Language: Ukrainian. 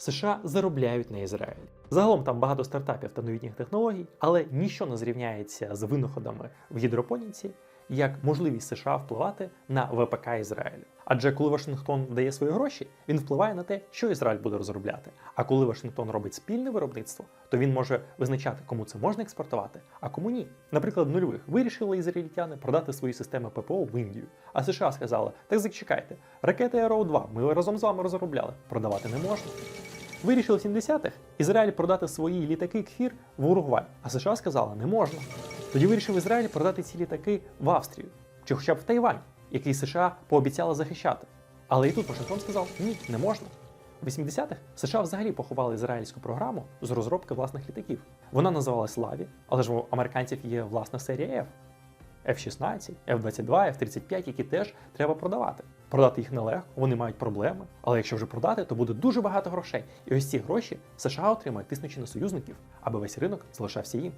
США заробляють на Ізраїлі. Загалом там багато стартапів та новітніх технологій, але ніщо не зрівняється з винаходами в гідропоніці, як можливість США впливати на ВПК Ізраїлю. Адже коли Вашингтон дає свої гроші, він впливає на те, що Ізраїль буде розробляти. А коли Вашингтон робить спільне виробництво, то він може визначати, кому це можна експортувати, а кому ні. Наприклад, в нульових вирішили ізраїльтяни продати свої системи ППО в Індію. А США сказали: так зачекайте, ракети Arrow 2 ми разом з вами розробляли, продавати не можна. Вирішили в 70-х Ізраїль продати свої літаки Кфір в Уругвай, а США сказали, не можна. Тоді вирішив Ізраїль продати ці літаки в Австрію чи хоча б в Тайвань, який США пообіцяли захищати. Але і тут Вашингтон сказав, ні, не можна. У 80-х США взагалі поховали ізраїльську програму з розробки власних літаків. Вона називалась Лаві, але ж у американців є власна серія F. F-16, F-22, F-35, які теж треба продавати. Продати їх нелегко, вони мають проблеми. Але якщо вже продати, то буде дуже багато грошей. І ось ці гроші США отримають, тиснучи на союзників, аби весь ринок залишався їм.